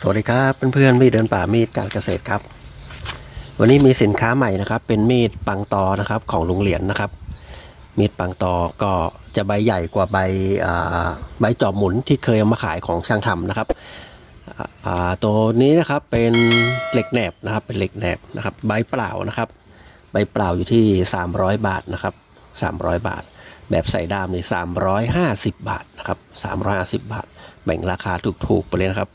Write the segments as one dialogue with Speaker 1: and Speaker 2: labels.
Speaker 1: สวัสดีครับเพื่อนๆมีดเดินป่ามีดการเกษตรครับ วันนี้มีสินค้าใหม่นะครับ เป็นมีดปังตอนะครับของลุงเหรียญนะครับ มีดปังตอก็จะใบใหญ่กว่าใบใบจอบหมุนที่เคยเอามาขายของช่างทำนะครับตัวนี้นะครับเป็นเหล็กแหนบนะครับ เป็นเหล็กแหนบนะครับ ใบเปล่านะครับ ใบเปล่าอยู่ที่ 300 บาทนะครับ 300 บาท แบบใส่ดามนี่350 บาทนะครับ350 บาท แบ่งราคาถูกๆไปเลยนะครับ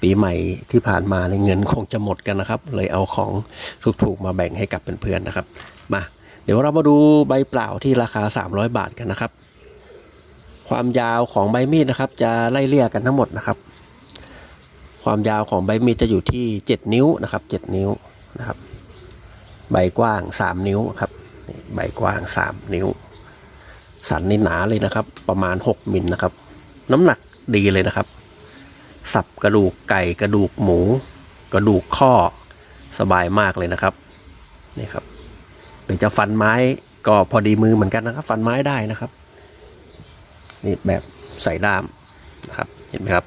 Speaker 1: ปีใหม่ที่ผ่านมาในยเงินคงจะหมดกันนะครับ เลยเอาของถูกๆมาแบ่งให้กับเพื่อนๆนะครับ มา เดี๋ยวเรามาดูใบเปล่าที่ราคา 300 บาทกันนะครับ ความยาวของใบมีดนะครับ จะไล่เลี่ยกันทั้งหมดนะครับ ความยาวของใบมีดจะอยู่ที่ 7 นิ้วนะครับ 7 นิ้วนะครับ ใบกว้าง 3 นิ้วครับใบกว้าง 3 นิ้ว สันนี่หนาเลยนะครับ ประมาณ 6มิลนะครับ น้ำหนักดีเลยนะครับ สับกระดูกไก่กระดูกหมู กระดูกข้อสบายมากเลยนะครับนี่ครับหรือจะฟันไม้ก็พอดีมือเหมือนกันนะครับ ฟันไม้ได้นะครับนี่แบบใส่ด้ามนะครับเห็นไหมครับ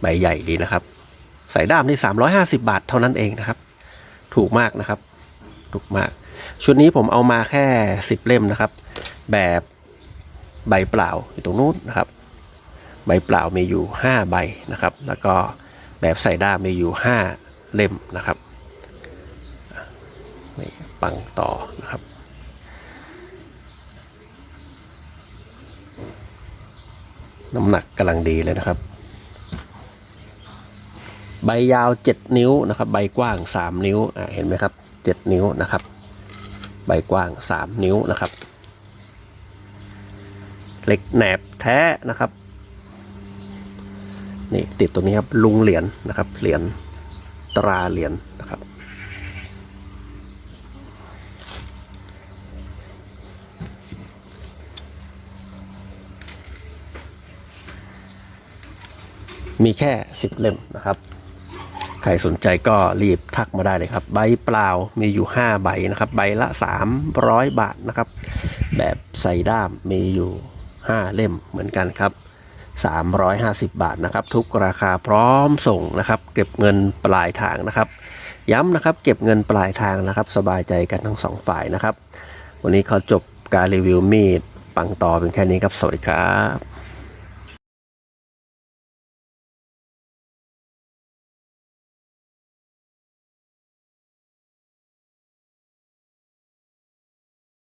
Speaker 1: ใบใหญ่ดีนะครับ ใส่ด้ามนี่350 บาทเท่านั้นเองนะครับ ถูกมากนะครับ ถูกมาก ชุดนี้ผมเอามาแค่ 10 เล่มนะครับ แบบใบเปล่าอยู่ตรงนู้นนะครับ ใบเปล่ามีอยู่ 5 ใบนะครับ แล้วก็แบบใส่ด้ามมีอยู่ 5 เล่มนะครับนี่ปังต่อนะครับน้ำหนักกำลังดีเลยนะครับ ใบยาว 7 นิ้วนะครับ ใบกว้าง 3 นิ้วเห็นไหมครับ 7 นิ้วนะครับ ใบกว้าง 3 นิ้วนะครับ เหล็กแหนบแท้นะครับนี่ติดตัวนี้ครับลุงเหรียญนะครับเหรียญตราเหรียญนะครับมีแค่ 10 เล่มนะครับ ใครสนใจก็รีบทักมาได้เลยครับ ใบเปล่ามีอยู่ 5 ใบนะครับ ใบละ 300 บาทนะครับ แบบใส่ด้ามมีอยู่ 5 เล่มเหมือนกันครับ 350 บาทนะครับ ทุกราคาพร้อมส่งนะครับ เก็บเงินปลายทางนะครับ ย้ำนะครับ เก็บเงินปลายทางนะครับ สบายใจกันทั้งสองฝ่ายนะครับ วันนี้ขอจบการรีวิวมีดปังต่อเป็นแค่นี้ครับ สวัสดีครับ